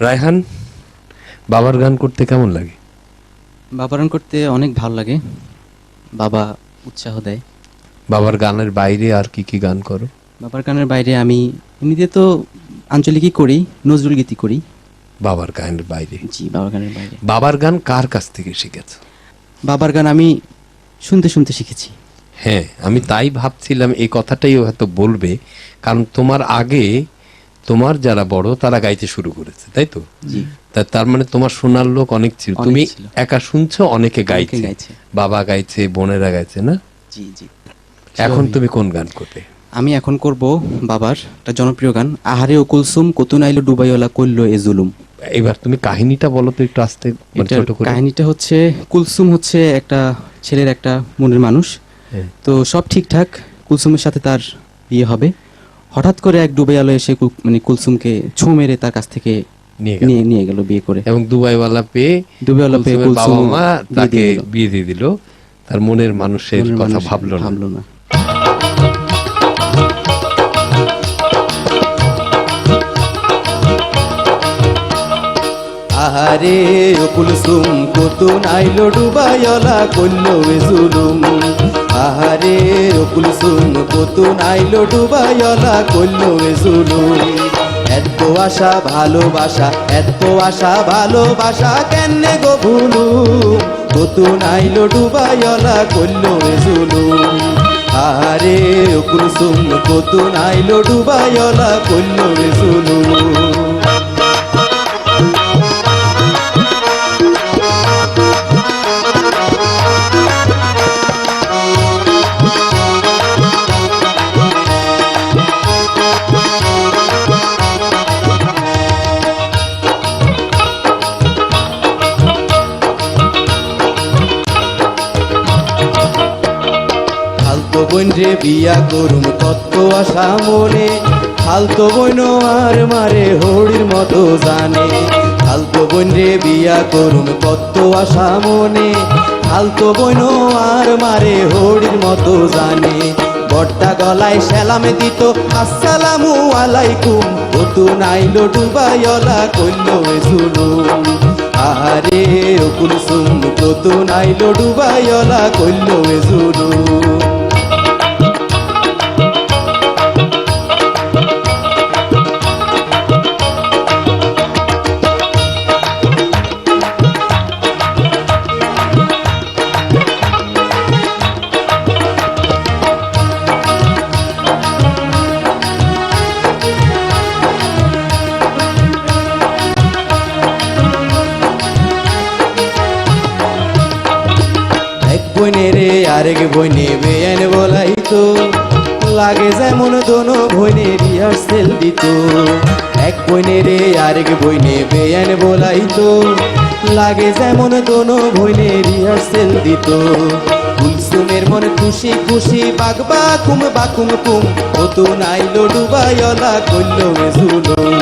রায়হান বাবার গান করতে কেমন লাগে? বাবার গান করতে অনেক ভালো লাগে। বাবা উৎসাহ দেয়। বাবার গানের বাইরে আর কি কি গান করো? বাবার গানের বাইরে আমি এমনিতে তো আঞ্চলিকই করি নজরুল গীতি করি। বাবার গানের বাইরে? জি বাবার গানের বাইরে। বাবার গান কার কাছ থেকে শিখেছ? বাবার গান আমি শুনতে শুনতে শিখেছি। হ্যাঁ আমি তাই ভাবছিলাম এই কথাটাই হয়তো বলবে কারণ তোমার আগে তোমার যারা বড় তারা গাইতে শুরু করেছে তাই তো? তার মানে তোমার শোনার লোক অনেক ছিল। তুমি একা শুনছো অনেকে গাইছে। বাবা গাইছে বোনেরা গাইছে না? জি জি। এখন তুমি কোন গান করবে? আমি এখন করব বাবার একটা জনপ্রিয় গান আহারে ও কুলসুম কতুন আইলো ডুবাইওয়ালা কইলো এ জুলুম। এবার তুমি কাহিনীটা বলো তো একটু আস্তে মানে ছোট করে। কাহিনীটা হচ্ছে কুলসুম হচ্ছে একটা ছেলের একটা মনের মানুষ। হ্যাঁ। তো সব ঠিকঠাক কুলসুমের সাথে তার বিয়ে হবে। হঠাৎ করে এক ডুবে আলো এসে মানে কুলসুমকে ছো মেরে তার কাছ থেকে নিয়ে গেল। নিয়ে গেল বিয়ে করে। এবং দুবাইওয়ালা পেয়ে দুবাইওয়ালা পেয়ে কুলসুম মা বিয়ে তাকে দিয়ে দিল। বিয়ে দিয়ে দিল। তার মনের মানুষের কথা ভাবলো না। ভাবলো না। আহারে ও কুলসুম কতুন আইলো ডুবাইলা কইলো এ জুলুম। আহারে ও কুলসুম কতুন আইলো ডুবাইলা কইলো এ জুলুম। এত আশা, ভালোবাসা, এত আশা, ভালোবাসা কেনে গো ভুলুম কতুন আইলো ডুবাইলা কইলো এ আহারে ও কুলসুম কতুন আইলো ডুবাইলা কইলো এ বোন রে বিয়া করুম, কত আশা মনে। ফালতো বোন আর মারে, হরির মতো জানে। ফালতো বোন রে বিয়া করুম, কত আশা মনে। ফালতো বোন আর মারে, হরির মতো জানে। বট্টা গলায় সেলাম দিত, আসসালামু আলাইকুম। নতুন আইলো ডুবাইলা কইলো জুলুম। আহারে ও কুলসুম নতুন আইলো ডুবাইলা কইলো জুলুম। এক বইনে রে, আরেক বইনে বেয়ান বলাই তো লাগে যেমন দোনো বইনে রিহার্সেল দিত। এক বইনে রে, আরেক বইনে বেয়ান বলাই তো লাগে যেমন দোনো বইনে রিহার্সেল দিত। কুলসুমের মন খুশি খুশি বাগ বাকুম বাকুম কুম। নতুন আইলো ডুবাইলা কইলো জুলুম।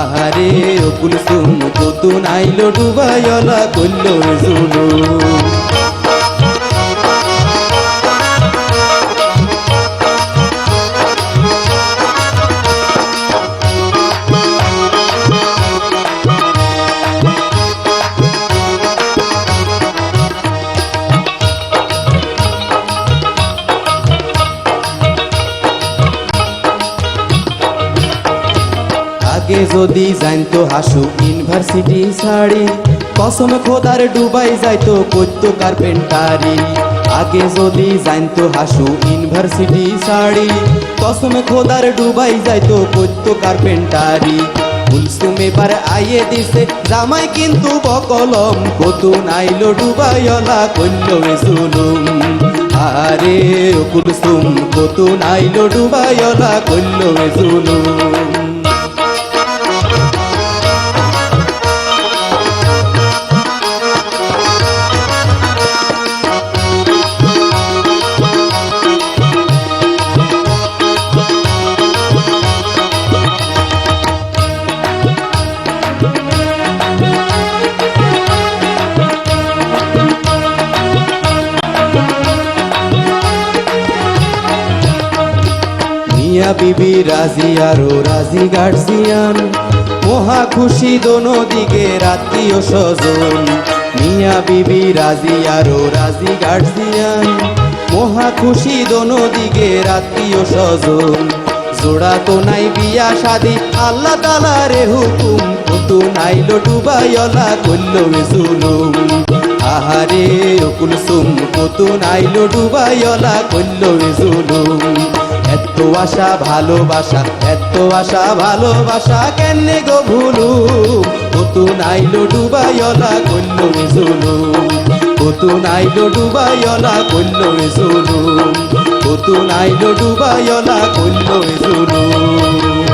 আহারে ও কুলসুম নতুন আইলো ডুবাইলা কইলো এ আগে যদি জানতো হাসু ইউনিভার্সিটি ছাড়ি। কসম খোদার ডুবাই যাইতো করতো কার্পেন্টারি। আগে যদি জানতো হাসু ইউনিভার্সিটি ছাড়ি। কসম খোদার ডুবাই যাইতো করতো কার্পেন্টারি। কুলসুম এবার আইয়ে দিছে, জামাই কিন্তু বকলম। কত নাইলো ডুবাইলা কইলো জুলুম। আরে কুলসুম কত নাইলো ডুবাইলা কইলো জুলুম। বিবি, রাজি আরও রাজি গার্জিয়ান। মহা খুশি দোনো দিকে আত্মীয় স্বজন। মিয়া বিবি, রাজি আরও রাজি গার্জিয়ান। মহা খুশি দোনো দিকে আত্মীয় স্বজন। জোড়া তো নাই বিয়া শাদি, আল্লাহ তালা রে হুকুম। কত নাইলো ডুবাইলা কইলো জুলুম। আহারে ও কুলসুম কত নাইলো ডুবাইলা কইলো জুলুম। এত আশা, ভালোবাসা, এত আশা, ভালোবাসা, কেনে গো ভুলু? কত নাইলো ডুবাইলা কইলো জুলু। কত নাইলো ডুবাইলা কইলো জুলু। কত নাইলো ডুবাইলা কইলো জুলুম